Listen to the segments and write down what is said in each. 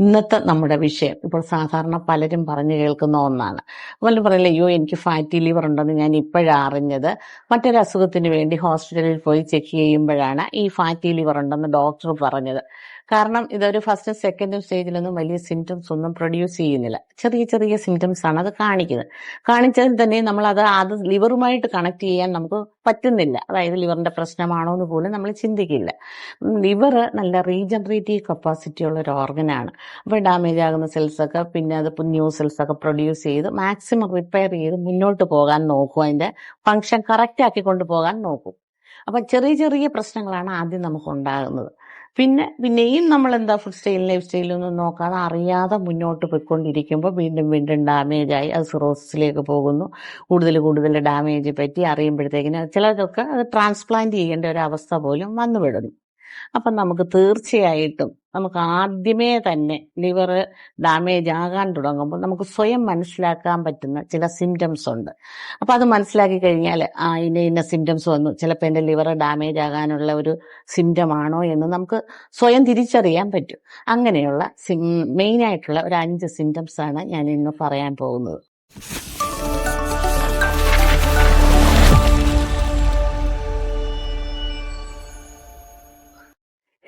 ഇന്നത്തെ നമ്മുടെ വിഷയം. ഇപ്പോൾ സാധാരണ പലരും പറഞ്ഞു കേൾക്കുന്ന ഒന്നാണ്. പലരും പറയില്ല അയ്യോ എനിക്ക് ഫാറ്റി ലിവർ ഉണ്ടെന്ന് ഞാൻ ഇപ്പോഴാണ് അറിഞ്ഞത്. മറ്റൊരു അസുഖത്തിന് വേണ്ടി ഹോസ്പിറ്റലിൽ പോയി ചെക്ക് ചെയ്യുമ്പോഴാണ് ഈ ഫാറ്റി ലിവർ ഉണ്ടെന്ന് ഡോക്ടർ പറഞ്ഞത്. കാരണം ഇതൊരു ഫസ്റ്റും സെക്കൻഡും സ്റ്റേജിലൊന്നും വലിയ സിംറ്റംസ് ഒന്നും പ്രൊഡ്യൂസ് ചെയ്യുന്നില്ല. ചെറിയ ചെറിയ സിംറ്റംസ് ആണ് അത് കാണിക്കുന്നത്. കാണിച്ചതിൽ തന്നെ നമ്മൾ അത് അത് ലിവറുമായിട്ട് കണക്ട് ചെയ്യാൻ നമുക്ക് പറ്റുന്നില്ല. അതായത് ലിവറിന്റെ പ്രശ്നമാണോ എന്ന് പോലും നമ്മൾ ചിന്തിക്കില്ല. ലിവർ നല്ല റീജനറേറ്റീവ് കപ്പാസിറ്റി ഉള്ള ഒരു ഓർഗനാണ് അപ്പോൾ ഡാമേജ് ആകുന്ന സെൽസ് ഒക്കെ പിന്നെ അത് ന്യൂ സെൽസ് ഒക്കെ പ്രൊഡ്യൂസ് ചെയ്ത് മാക്സിമം റിപ്പയർ ചെയ്ത് മുന്നോട്ട് പോകാൻ നോക്കും. അതിന്റെ ഫങ്ഷൻ കറക്റ്റ് ആക്കി കൊണ്ടുപോകാൻ നോക്കും. അപ്പം ചെറിയ ചെറിയ പ്രശ്നങ്ങളാണ് ആദ്യം നമുക്ക് ഉണ്ടാകുന്നത് പിന്നെ പിന്നെയും നമ്മൾ എന്താ ഫുഡ് സ്റ്റൈൽ ലൈഫ് സ്റ്റൈലൊന്നും നോക്കാതെ അറിയാതെ മുന്നോട്ട് പോയിക്കൊണ്ടിരിക്കുമ്പോൾ വീണ്ടും വീണ്ടും ഡാമേജ് ആയി. അത് സിറോസിസിലേക്ക് പോകുന്നു. കൂടുതൽ കൂടുതൽ ഡാമേജ് പറ്റി അറിയുമ്പോഴത്തേക്കിന് ചിലതൊക്കെ അത് ട്രാൻസ്പ്ലാന്റ് ചെയ്യേണ്ട ഒരു അവസ്ഥ പോലും വന്നുവിടുന്നു. അപ്പം നമുക്ക് തീർച്ചയായിട്ടും നമുക്ക് ആദ്യമേ തന്നെ ലിവർ ഡാമേജ് ആകാൻ തുടങ്ങുമ്പോൾ നമുക്ക് സ്വയം മനസ്സിലാക്കാൻ പറ്റുന്ന ചില സിംറ്റംസ് ഉണ്ട്. അപ്പോൾ അത് മനസ്സിലാക്കി കഴിഞ്ഞാൽ ആ ഇന്ന ഇന്ന സിംറ്റംസ് വന്നു. ചിലപ്പോൾ എന്റെ ലിവർ ഡാമേജ് ആകാനുള്ള ഒരു സിംറ്റം ആണോ എന്ന് നമുക്ക് സ്വയം തിരിച്ചറിയാൻ പറ്റും. അങ്ങനെയുള്ള ആയിട്ടുള്ള ഒരു അഞ്ച് സിംറ്റംസ് ആണ് ഞാൻ ഇന്ന് പറയാൻ പോകുന്നത്.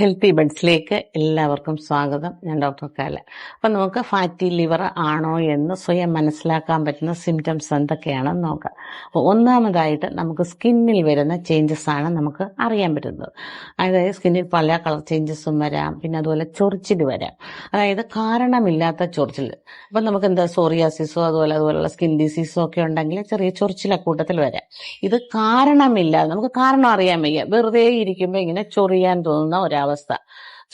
ഹെൽത്തി ബഡ്സിലേക്ക് എല്ലാവർക്കും സ്വാഗതം. ഞാൻ ഡോക്ടർ കാല അപ്പം നമുക്ക് ഫാറ്റി ലിവർ ആണോ എന്ന് സ്വയം മനസ്സിലാക്കാൻ പറ്റുന്ന സിംറ്റംസ് എന്തൊക്കെയാണെന്ന് നോക്കാം. അപ്പോൾ ഒന്നാമതായിട്ട് നമുക്ക് സ്കിന്നിൽ വരുന്ന ചേഞ്ചസ് ആണ് നമുക്ക് അറിയാൻ പറ്റുന്നത്. അതായത് സ്കിന്നിൽ പല കളർ ചേഞ്ചസും വരാം. പിന്നെ അതുപോലെ ചൊറിച്ചിൽ വരാം. അതായത് കാരണമില്ലാത്ത ചൊറിച്ചിൽ അപ്പം നമുക്ക് എന്താ സോറിയാസിസോ അതുപോലെ അതുപോലെയുള്ള സ്കിൻ ഡിസീസോ ഒക്കെ ഉണ്ടെങ്കിൽ ചെറിയ ചൊറിച്ചിലെ കൂട്ടത്തിൽ വരാം. ഇത് കാരണമില്ലാതെ നമുക്ക് കാരണം അറിയാൻ വയ്യ. വെറുതെ ഇരിക്കുമ്പോൾ ഇങ്ങനെ ചൊറിയാൻ തോന്നുന്ന ഒരവസ്ഥ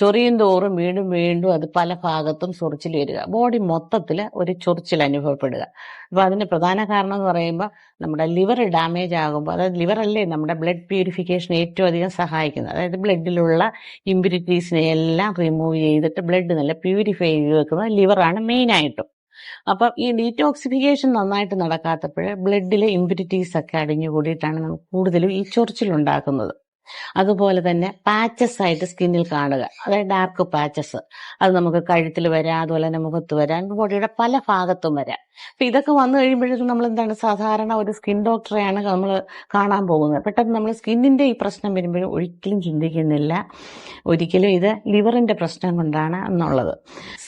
ചൊറിയും തോറും വീണ്ടും വീണ്ടും അത് പല ഭാഗത്തും ചൊറിച്ചിൽ വരിക. ബോഡി മൊത്തത്തിൽ ഒരു ചൊറിച്ചിൽ അനുഭവപ്പെടുക. അപ്പൊ അതിന് പ്രധാന കാരണം എന്ന് പറയുമ്പോൾ നമ്മുടെ ലിവർ ഡാമേജ് ആകുമ്പോൾ അതായത് ലിവർ അല്ലേ നമ്മുടെ ബ്ലഡ് പ്യൂരിഫിക്കേഷൻ ഏറ്റവും അധികം സഹായിക്കുന്നത്. അതായത് ബ്ലഡിലുള്ള ഇമ്പ്യൂരിറ്റീസിനെ എല്ലാം റിമൂവ് ചെയ്തിട്ട് ബ്ലഡ് നല്ല പ്യൂരിഫൈ ചെയ്ത് വെക്കുന്നത് ലിവറാണ് മെയിനായിട്ടും അപ്പം ഈ ഡീറ്റോക്സിഫിക്കേഷൻ നന്നായിട്ട് നടക്കാത്തപ്പോൾ ബ്ലഡിലെ ഇമ്പ്യൂരിറ്റീസ് ഒക്കെ അടിഞ്ഞു കൂടിയിട്ടാണ് നമുക്ക് കൂടുതലും ഈ ചൊറിച്ചിലുണ്ടാക്കുന്നത് അതുപോലെ തന്നെ പാച്ചസ് ആയിട്ട് സ്കിന്നിൽ കാണുക. അതായത് ഡാർക്ക് പാച്ചസ് അത് നമുക്ക് കഴുത്തിൽ വരാം അതുപോലെ തന്നെ മുഖത്ത് വരാം ബോഡിയുടെ പല ഭാഗത്തും വരാം. അപ്പൊ ഇതൊക്കെ വന്നു കഴിയുമ്പോഴേക്കും നമ്മൾ എന്താണ് സാധാരണ ഒരു സ്കിൻ ഡോക്ടറെയാണ് നമ്മൾ കാണാൻ പോകുന്നത്. പെട്ടെന്ന് നമ്മൾ സ്കിന്നിന്റെ ഈ പ്രശ്നം വരുമ്പോഴും ഒരിക്കലും ചിന്തിക്കുന്നില്ല. ഒരിക്കലും ഇത് ലിവറിന്റെ പ്രശ്നം കൊണ്ടാണ് എന്നുള്ളത്.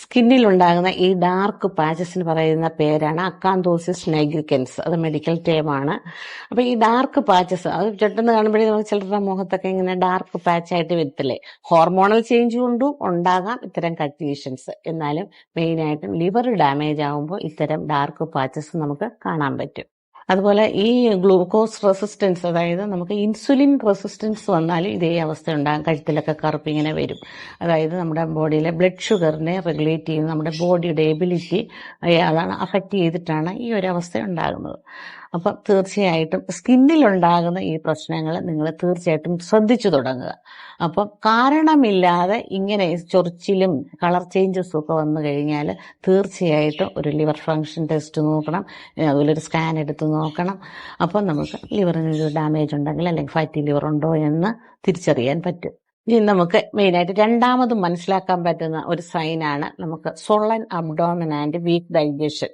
സ്കിന്നിൽ ഉണ്ടാകുന്ന ഈ ഡാർക്ക് പാച്ചസിന് പറയുന്ന പേരാണ് അക്കാന്തോസിസ് നൈഗ്രിക്കൻസ് അത് മെഡിക്കൽ ടേമാണ് അപ്പൊ ഈ ഡാർക്ക് പാച്ചസ് അത് പെട്ടെന്ന് കാണുമ്പോഴേ നമുക്ക് ചിലരുടെ മുഖത്തൊക്കെ ഇങ്ങനെ ഡാർക്ക് പാച്ച് ആയിട്ട് വരത്തില്ലേ? ഹോർമോണൽ ചേഞ്ച് കൊണ്ടും ഉണ്ടാകാം ഇത്തരം കൺഫ്യൂഷൻസ് എന്നാലും മെയിൻ ആയിട്ടും ലിവർ ഡാമേജ് ആകുമ്പോൾ ഇത്തരം ഡാർക്ക് പാച്ചസ് നമുക്ക് കാണാൻ പറ്റും. അതുപോലെ ഈ ഗ്ലൂക്കോസ് റെസിസ്റ്റൻസ് അതായത് നമുക്ക് ഇൻസുലിൻ റെസിസ്റ്റൻസ് വന്നാലും ഇതേ അവസ്ഥ ഉണ്ടാകും. കഴുത്തിലൊക്കെ കറുപ്പ് ഇങ്ങനെ വരും. അതായത് നമ്മുടെ ബോഡിയിലെ ബ്ലഡ് ഷുഗറിനെ റെഗുലേറ്റ് ചെയ്യുന്ന നമ്മുടെ ബോഡിയുടെ എബിലിറ്റി അതാണ് അഫക്റ്റ് ചെയ്തിട്ടാണ് ഈ ഒരു അവസ്ഥ ഉണ്ടാകുന്നത്. അപ്പം തീർച്ചയായിട്ടും സ്കിന്നിലുണ്ടാകുന്ന ഈ പ്രശ്നങ്ങൾ നിങ്ങൾ തീർച്ചയായിട്ടും ശ്രദ്ധിച്ചു തുടങ്ങുക. അപ്പം കാരണമില്ലാതെ ഇങ്ങനെ ചൊറിച്ചിലും കളർ ചേഞ്ചസും ഒക്കെ വന്നു കഴിഞ്ഞാൽ തീർച്ചയായിട്ടും ഒരു ലിവർ ഫങ്ഷൻ ടെസ്റ്റ് നോക്കണം. അതുപോലെ ഒരു സ്കാൻ എടുത്ത് നോക്കണം. അപ്പം നമുക്ക് ലിവറിന് ഒരു ഡാമേജ് ഉണ്ടെങ്കിൽ അല്ലെങ്കിൽ ഫാറ്റി ലിവർ ഉണ്ടോ എന്ന് തിരിച്ചറിയാൻ പറ്റും. ഇനി നമുക്ക് മെയിനായിട്ട് രണ്ടാമത് മനസ്സിലാക്കാൻ പറ്റുന്ന ഒരു സൈനാണ് നമുക്ക് swollen abdomen and weak digestion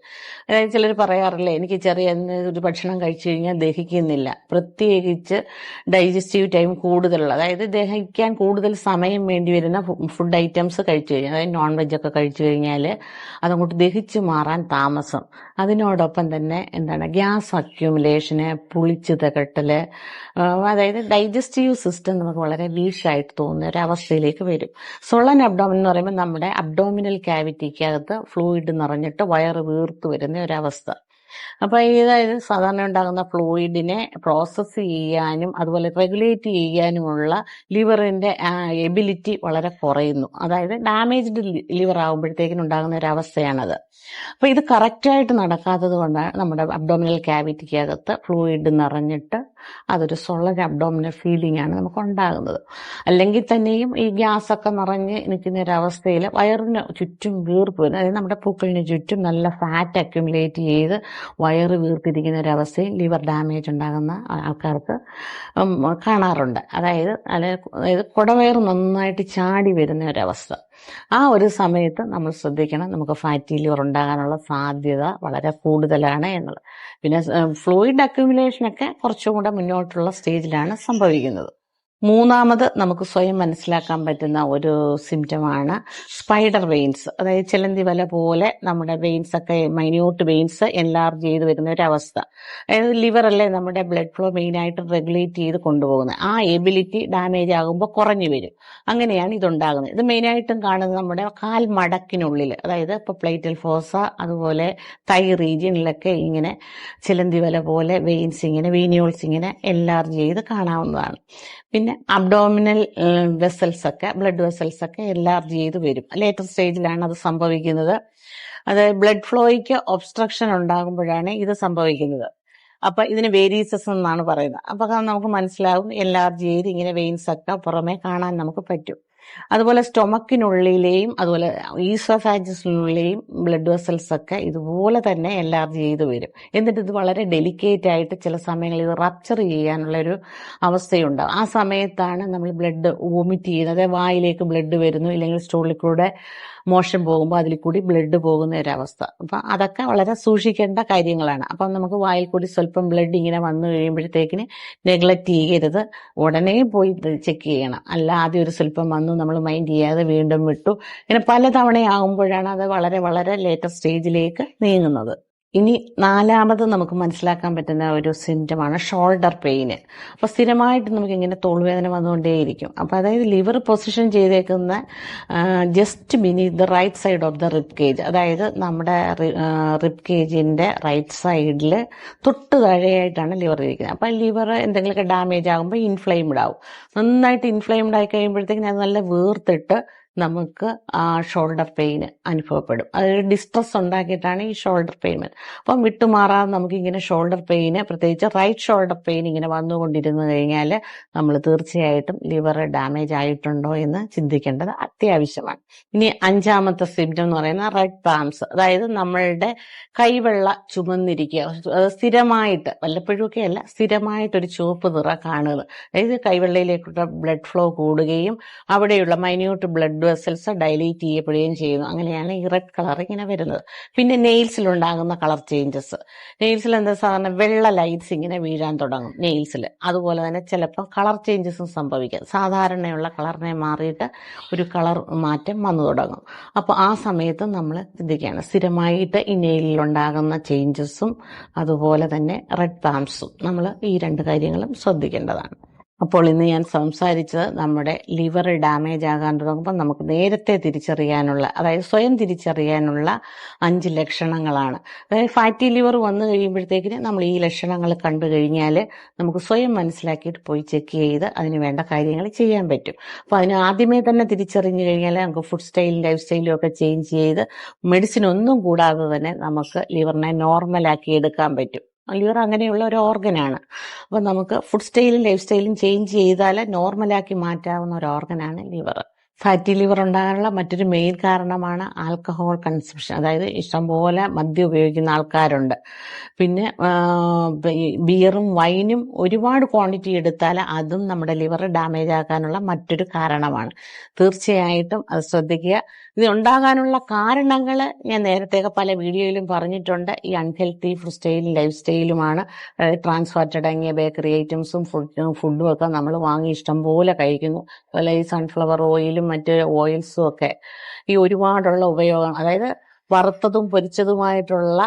അതായത് ചിലർ പറയാറില്ലേ എനിക്ക് ചെറിയ ഒരു ഭക്ഷണം കഴിച്ചു കഴിഞ്ഞാൽ ദഹിക്കുന്നില്ല. പ്രത്യേകിച്ച് ഡൈജസ്റ്റീവ് ടൈം കൂടുതലുള്ള അതായത് ദഹിക്കാൻ കൂടുതൽ സമയം വേണ്ടി വരുന്ന ഫുഡ് ഐറ്റംസ് കഴിച്ചു കഴിഞ്ഞാൽ അതായത് നോൺ വെജ് ഒക്കെ കഴിച്ചു കഴിഞ്ഞാൽ അതങ്ങോട്ട് ദഹിച്ചു മാറാൻ താമസം. അതിനോടൊപ്പം തന്നെ എന്താണ് ഗ്യാസ് അക്യൂമുലേഷന് പുളിച്ചു തകട്ടൽ അതായത് ഡൈജസ്റ്റീവ് സിസ്റ്റം നമുക്ക് വളരെ വീഷായിട്ട് തോന്നുന്ന ഒരു അവസ്ഥയിലേക്ക് വരും. സൊള്ളൻ അബ്ഡോമിൻ എന്ന് പറയുമ്പോൾ നമ്മുടെ അബ്ഡോമിനൽ ക്യാവിറ്റിക്കകത്ത് ഫ്ലൂയിഡ് നിറഞ്ഞിട്ട് വയറ് വീർത്ത് വരുന്ന ഒരവസ്ഥ അപ്പൊ ഇതായത് സാധാരണ ഉണ്ടാകുന്ന ഫ്ലൂയിഡിനെ പ്രോസസ്സ് ചെയ്യാനും അതുപോലെ റെഗുലേറ്റ് ചെയ്യാനുമുള്ള ലിവറിന്റെ എബിലിറ്റി വളരെ കുറയുന്നു. അതായത് ഡാമേജ്ഡ് ലിവർ ആകുമ്പോഴത്തേക്കിനും ഉണ്ടാകുന്ന ഒരു അവസ്ഥയാണത്. അപ്പൊ ഇത് കറക്റ്റായിട്ട് നടക്കാത്തത് കൊണ്ടാണ് നമ്മുടെ അബ്ഡോമിനൽ ക്യാവിറ്റിക്കകത്ത് ഫ്ലൂയിഡ് നിറഞ്ഞിട്ട് അതൊരു സൊള്ളൻ അബ്ഡോമിനൽ ഫീലിംഗ് ആണ് നമുക്ക് ഉണ്ടാകുന്നത്. അല്ലെങ്കിൽ തന്നെയും ഈ ഗ്യാസ് ഒക്കെ നിറഞ്ഞ് നിൽക്കുന്ന ഒരു അവസ്ഥയിൽ വയറിന് ചുറ്റും വീർപ്പ് വരുന്നത് അതായത് നമ്മുടെ പൂക്കളിന് ചുറ്റും നല്ല ഫാറ്റ് അക്യുമുലേറ്റ് ചെയ്ത് വയറ് വീർത്തിരിക്കുന്ന ഒരവസ്ഥയിൽ ലിവർ ഡാമേജ് ഉണ്ടാകുന്ന ആൾക്കാർക്ക് കാണാറുണ്ട്. അതായത് അതായത് കുടവയർ നന്നായിട്ട് ചാടി വരുന്ന ഒരവസ്ഥ. ആ ഒരു സമയത്ത് നമ്മൾ ശ്രദ്ധിക്കണം. നമുക്ക് ഫാറ്റി ലിവർ ഉണ്ടാകാനുള്ള സാധ്യത വളരെ കൂടുതലാണ് എന്നുള്ളത്. പിന്നെ ഫ്ലൂയിഡ് അക്യുമുലേഷനൊക്കെ കുറച്ചും കൂടെ മുന്നോട്ടുള്ള സ്റ്റേജിലാണ് സംഭവിക്കുന്നത്. മൂന്നാമത് നമുക്ക് സ്വയം മനസ്സിലാക്കാൻ പറ്റുന്ന ഒരു സിംറ്റമാണ് സ്പൈഡർ വെയിൻസ് അതായത് ചിലന്തി വല പോലെ നമ്മുടെ വെയിൻസ് ഒക്കെ മൈന്യൂട്ട് വെയിൻസ് എൻലാർജ് ചെയ്ത് വരുന്ന ഒരു അവസ്ഥ. അതായത് ലിവർ അല്ലേ നമ്മുടെ ബ്ലഡ് ഫ്ലോ മെയിനായിട്ട് റെഗുലേറ്റ് ചെയ്ത് കൊണ്ടുപോകുന്നത്. ആ എബിലിറ്റി ഡാമേജ് ആകുമ്പോൾ കുറഞ്ഞു വരും. അങ്ങനെയാണ് ഇതുണ്ടാകുന്നത്. ഇത് മെയിനായിട്ടും കാണുന്നത് നമ്മുടെ കാൽ മടക്കിനുള്ളിൽ അതായത് ഇപ്പോൾ പ്ലേറ്റൽ ഫോസ അതുപോലെ തൈ റീജിയനിലൊക്കെ ഇങ്ങനെ ചിലന്തി വല പോലെ വെയിൻസ് ഇങ്ങനെ വീനിയോൾസ് ഇങ്ങനെ എൻലാർജ് ചെയ്ത് കാണാവുന്നതാണ്. പിന്നെ അബ്ഡോമിനൽ വെസൽസ് ഒക്കെ ബ്ലഡ് വെസൽസ് ഒക്കെ എൻലാർജ് ചെയ്ത് വരും. ലേറ്റർ സ്റ്റേജിലാണ് അത് സംഭവിക്കുന്നത്. അതായത് ബ്ലഡ് ഫ്ലോയ്ക്ക് ഒബ്സ്ട്രക്ഷൻ ഉണ്ടാകുമ്പോഴാണ് ഇത് സംഭവിക്കുന്നത്. അപ്പൊ ഇതിന് വേരീസസ് എന്നാണ് പറയുന്നത്. അപ്പൊ നമുക്ക് മനസ്സിലാവും എൻലാർജ് ചെയ്ത് ഇങ്ങനെ വെയിൻസ് ഒക്കെ പുറമെ കാണാൻ നമുക്ക് പറ്റും. അതുപോലെ സ്റ്റൊമക്കിനുള്ളിലെയും അതുപോലെ ഈസോഫാജസിനുള്ളിലെയും ബ്ലഡ് വെസൽസ് ഒക്കെ ഇതുപോലെ തന്നെ എൻലാർജ് ചെയ്ത് വരും. എന്നിട്ട് ഇത് വളരെ ഡെലിക്കേറ്റ് ആയിട്ട് ചില സമയങ്ങളിൽ ഇത് റപ്ചർ ചെയ്യാനുള്ള ഒരു അവസ്ഥയുണ്ടാവും. ആ സമയത്താണ് നമ്മൾ ബ്ലഡ് വോമിറ്റ് ചെയ്യുന്നത്. വായിലേക്ക് ബ്ലഡ് വരുന്നു ഇല്ലെങ്കിൽ സ്റ്റോളിൽ കൂടെ മോഷൻ പോകുമ്പോൾ അതിൽ കൂടി ബ്ലഡ് പോകുന്ന ഒരവസ്ഥ. അപ്പം അതൊക്കെ വളരെ സൂക്ഷിക്കേണ്ട കാര്യങ്ങളാണ്. അപ്പം നമുക്ക് വായിൽ കൂടി സ്വല്പം ബ്ലഡ് ഇങ്ങനെ വന്നു കഴിയുമ്പോഴത്തേക്കിന് നെഗ്ലക്റ്റ് ചെയ്യരുത്. ഉടനെ പോയി ചെക്ക് ചെയ്യണം. അല്ലാതെ ഒരു സ്വല്പം വന്നു നമ്മൾ മൈൻഡ് ചെയ്യാതെ വീണ്ടും വിട്ടു. ഇങ്ങനെ പല തവണയാകുമ്പോഴാണ് അത് വളരെ വളരെ ലേറ്റർ സ്റ്റേജിലേക്ക് നീങ്ങുന്നത്. ഇനി നാലാമത് നമുക്ക് മനസ്സിലാക്കാൻ പറ്റുന്ന ഒരു സിംറ്റമാണ് ഷോൾഡർ പെയിന് അപ്പോൾ സ്ഥിരമായിട്ട് നമുക്ക് ഇങ്ങനെ തോൾവേദന വന്നുകൊണ്ടേയിരിക്കും. അപ്പോൾ അതായത് ലിവർ പൊസിഷൻ ചെയ്തേക്കുന്ന just beneath the right side of the rib cage അതായത് നമ്മുടെ റിബ് കേജിന്റെ റൈറ്റ് സൈഡിൽ തൊട്ട് താഴെയായിട്ടാണ് ലിവർ ഇരിക്കുന്നത്. അപ്പോൾ ലിവർ എന്തെങ്കിലുമൊക്കെ ഡാമേജ് ആകുമ്പോൾ ഇൻഫ്ലെയിംഡ് ആവും. നന്നായിട്ട് ഇൻഫ്ലെയിംഡ് ആയി കഴിയുമ്പോഴത്തേക്കിന് അത് നല്ല വീർത്തിട്ട് നമുക്ക് ആ ഷോൾഡർ പെയിൻ അനുഭവപ്പെടും. അതൊരു ഡിസ്ട്രസ് ഉണ്ടാക്കിയിട്ടാണ് ഈ ഷോൾഡർ പെയിൻ അപ്പം വിട്ടുമാറാതെ നമുക്കിങ്ങനെ ഷോൾഡർ പെയിന് പ്രത്യേകിച്ച് റൈറ്റ് ഷോൾഡർ പെയിൻ ഇങ്ങനെ വന്നുകൊണ്ടിരുന്നു കഴിഞ്ഞാൽ നമ്മൾ തീർച്ചയായിട്ടും ലിവർ ഡാമേജ് ആയിട്ടുണ്ടോ എന്ന് ചിന്തിക്കേണ്ടത് അത്യാവശ്യമാണ്. ഇനി അഞ്ചാമത്തെ സിംറ്റം എന്ന് പറയുന്ന റെഡ് പാംസ് അതായത് നമ്മളുടെ കൈവെള്ള ചുമന്നിരിക്കുക. സ്ഥിരമായിട്ട് വല്ലപ്പോഴുമൊക്കെ അല്ല സ്ഥിരമായിട്ടൊരു ചുവപ്പ് നിറ കാണുക. അതായത് കൈവെള്ളയിലേക്കുള്ള ബ്ലഡ് ഫ്ലോ കൂടുകയും അവിടെയുള്ള മൈന്യൂട്ട് ബ്ലഡ് വെസൽസ് ഡൈലേറ്റ് ചെയ്യപ്പെടുകയും ചെയ്യുന്നു. അങ്ങനെയാണ് ഈ റെഡ് കളർ ഇങ്ങനെ വരുന്നത്. പിന്നെ നെയിൽസിൽ ഉണ്ടാകുന്ന കളർ ചേഞ്ചസ് നെയിൽസിൽ എന്താ സാധാരണ വെള്ള ലൈറ്റ്സ് ഇങ്ങനെ വീഴാൻ തുടങ്ങും നെയിൽസിൽ അതുപോലെ തന്നെ ചിലപ്പോൾ കളർ ചേഞ്ചസും സംഭവിക്കാം. സാധാരണയുള്ള കളറിനെ മാറിയിട്ട് ഒരു കളർ മാറ്റം വന്നു തുടങ്ങും. അപ്പോൾ ആ സമയത്ത് നമ്മൾ ചിന്തിക്കുകയാണ്. സ്ഥിരമായിട്ട് ഈ നെയിലിലുണ്ടാകുന്ന ചേഞ്ചസും അതുപോലെ തന്നെ റെഡ് പാംസും നമ്മൾ ഈ രണ്ട് കാര്യങ്ങളും ശ്രദ്ധിക്കേണ്ടതാണ്. അപ്പോൾ ഇന്ന് ഞാൻ സംസാരിച്ചത് നമ്മുടെ ലിവർ ഡാമേജ് ആകാൻ തുടങ്ങുമ്പോൾ നമുക്ക് നേരത്തെ തിരിച്ചറിയാനുള്ള അതായത് സ്വയം തിരിച്ചറിയാനുള്ള അഞ്ച് ലക്ഷണങ്ങളാണ്. അതായത് ഫാറ്റി ലിവർ വന്നു കഴിയുമ്പോഴത്തേക്കിന് നമ്മൾ ഈ ലക്ഷണങ്ങൾ കണ്ടു കഴിഞ്ഞാൽ നമുക്ക് സ്വയം മനസ്സിലാക്കിയിട്ട് പോയി ചെക്ക് ചെയ്ത് അതിന് വേണ്ട കാര്യങ്ങൾ ചെയ്യാൻ പറ്റും. അപ്പോൾ അതിന് ആദ്യമേ തന്നെ തിരിച്ചറിഞ്ഞു കഴിഞ്ഞാൽ നമുക്ക് ഫുഡ് സ്റ്റൈലും ലൈഫ് സ്റ്റൈലും ഒക്കെ ചേഞ്ച് ചെയ്ത് മെഡിസിൻ ഒന്നും കൂടാതെ തന്നെ നമുക്ക് ലിവറിനെ നോർമലാക്കി എടുക്കാൻ പറ്റും. ലിവർ അങ്ങനെയുള്ള ഒരു ഓർഗനാണ് അപ്പോൾ നമുക്ക് ഫുഡ് സ്റ്റൈലും ലൈഫ് സ്റ്റൈലും ചേഞ്ച് ചെയ്താൽ നോർമലാക്കി മാറ്റാവുന്ന ഒരു ഓർഗനാണ് ലിവർ ഫാറ്റി ലിവർ ഉണ്ടാകാനുള്ള മറ്റൊരു മെയിൻ കാരണമാണ് ആൽക്കഹോൾ കൺസംഷൻ അതായത് ഇഷ്ടംപോലെ മദ്യം ഉപയോഗിക്കുന്ന ആൾക്കാരുണ്ട്. പിന്നെ ബിയറും വൈനും ഒരുപാട് ക്വാണ്ടിറ്റി എടുത്താൽ അതും നമ്മുടെ ലിവർ ഡാമേജ് ആക്കാനുള്ള മറ്റൊരു കാരണമാണ്. തീർച്ചയായിട്ടും അത് ശ്രദ്ധിക്കുക. ഇത് ഉണ്ടാകാനുള്ള കാരണങ്ങൾ ഞാൻ നേരത്തെയൊക്കെ പല വീഡിയോയിലും പറഞ്ഞിട്ടുണ്ട്. ഈ അൺഹെൽത്തി ഫുഡ് സ്റ്റൈലും ലൈഫ് സ്റ്റൈലുമാണ് ട്രാൻസ്ഫാറ്റ് അടങ്ങിയ ബേക്കറി ഐറ്റംസും ഫുഡ് ഫുഡും ഒക്കെ നമ്മൾ വാങ്ങി ഇഷ്ടംപോലെ കഴിക്കുന്നു. അതുപോലെ ഈ സൺഫ്ലവർ ഓയിലും മറ്റ് ഓയിൽസും ഒക്കെ ഈ ഒരുപാടുള്ള ഉപയോഗം അതായത് വറുത്തതും പൊരിച്ചതുമായിട്ടുള്ള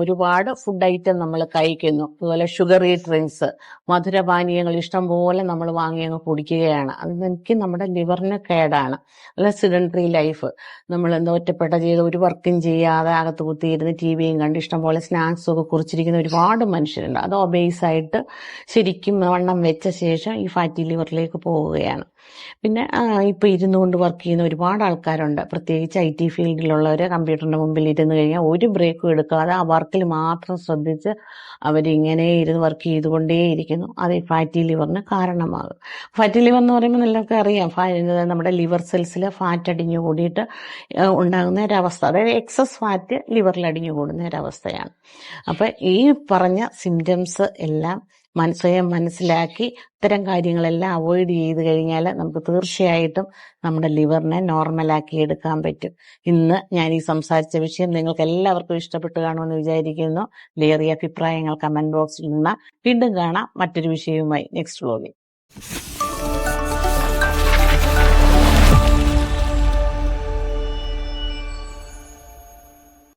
ഒരുപാട് ഫുഡ് ഐറ്റം നമ്മൾ കഴിക്കുന്നു. അതുപോലെ ഷുഗറി ഡ്രിങ്ക്സ് മധുരപാനീയങ്ങൾ ഇഷ്ടംപോലെ നമ്മൾ വാങ്ങി അങ്ങ് കുടിക്കുകയാണ്. അത് എനിക്ക് നമ്മുടെ ലിവറിന് കേടാണ്. അല്ല സിഡൻട്രി ലൈഫ് നമ്മൾ എന്താ ഒറ്റപ്പെട്ട ചെയ്ത് ഒരു വർക്കും ചെയ്യാതെ അകത്ത് കുത്തിയിരുന്ന് ടി വിയും കണ്ട് ഇഷ്ടംപോലെ സ്നാക്സും ഒക്കെ കുറിച്ചിരിക്കുന്ന ഒരുപാട് മനുഷ്യരുണ്ട്. അത് ഒബേസ് ആയിട്ട് ശരിക്കും വണ്ണം വെച്ച ശേഷം ഈ ഫാറ്റി ലിവറിലേക്ക് പോവുകയാണ്. പിന്നെ ഇപ്പോൾ ഇരുന്നു ഇരുന്നുകൊണ്ട് വർക്ക് ചെയ്യുന്ന ഒരുപാട് ആൾക്കാരുണ്ട്. പ്രത്യേകിച്ച് ഐ ടി ഫീൽഡിലുള്ളവർ കമ്പ്യൂട്ടറിന്റെ മുമ്പിൽ ഇരുന്ന് കഴിഞ്ഞാൽ ഒരു ബ്രേക്കും എടുക്കാതെ ആ വർക്കിൽ മാത്രം ശ്രദ്ധിച്ച് അവരിങ്ങനെ ഇരുന്ന് വർക്ക് ചെയ്തുകൊണ്ടേയിരിക്കുന്നു. അത് ഈ ഫാറ്റി ലിവറിന് കാരണമാകും. ഫാറ്റി ലിവർ എന്ന് പറയുമ്പോൾ നിങ്ങൾക്ക് അറിയാം. നമ്മുടെ ലിവർ സെൽസിൽ ഫാറ്റ് അടിഞ്ഞു കൂടിയിട്ട് ഉണ്ടാകുന്ന ഒരവസ്ഥ. അതായത് എക്സസ് ഫാറ്റ് ലിവറിൽ അടിഞ്ഞു കൂടുന്ന ഒരവസ്ഥയാണ്. അപ്പം ഈ പറഞ്ഞ സിംറ്റംസ് എല്ലാം മന സ്വയം മനസ്സിലാക്കി ഇത്തരം കാര്യങ്ങളെല്ലാം അവോയ്ഡ് ചെയ്ത് കഴിഞ്ഞാൽ നമുക്ക് തീർച്ചയായിട്ടും നമ്മുടെ ലിവറിനെ നോർമലാക്കി എടുക്കാൻ പറ്റും. ഇന്ന് ഞാൻ ഈ സംസാരിച്ച വിഷയം നിങ്ങൾക്ക് എല്ലാവർക്കും ഇഷ്ടപ്പെട്ട് കാണുമെന്ന് വിചാരിക്കുന്നു. ലേറിയ അഭിപ്രായങ്ങൾ കമന്റ് ബോക്സിൽ നിന്ന് വീണ്ടും കാണാം മറ്റൊരു വിഷയവുമായി നെക്സ്റ്റ് വ്ലോഗിൽ.